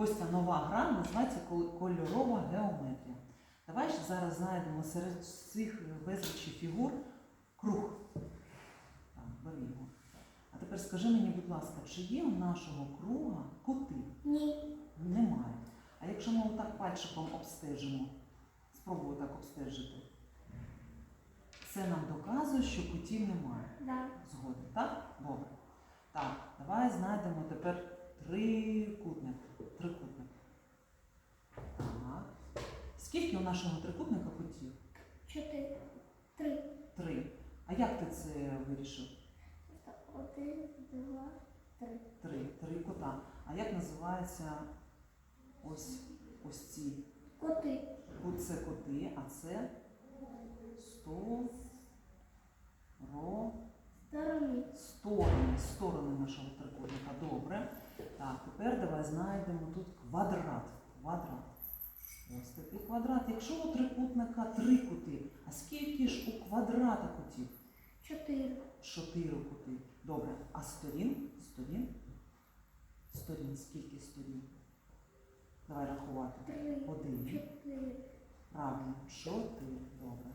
Костя, нова гра називається кольорова геометрія. Давай зараз знайдемо серед цих безлічі фігур круг. Так, бери його. А тепер скажи мені, будь ласка, чи є у нашого круга кути? Ні. Немає. А якщо ми отак пальчиком обстежимо, спробую так обстежити, це нам доказує, що кутів немає. Да. Згоден, так? Добре. Так, давай знайдемо тепер. Трикутник. Так. Скільки у нашого трикутника кутів? Чотири. Три. Три. А як ти це вирішив? Один, два, три. Три. Три кута. А як називається ось, ось ці? Коти. Це коти, а це сто ро Сторони. сторони, сторони нашого трикутника. Добре. Так, тепер давай знайдемо тут квадрат. Квадрат. Ось такий квадрат. Якщо у трикутника три кути, а скільки ж у квадрата кутів? Чотири. Чотири кути. Добре. А сторін? Сторін? Сторін. Скільки сторін? Давай рахувати. Три. Один. Чотири. Правильно. Чотири. Добре.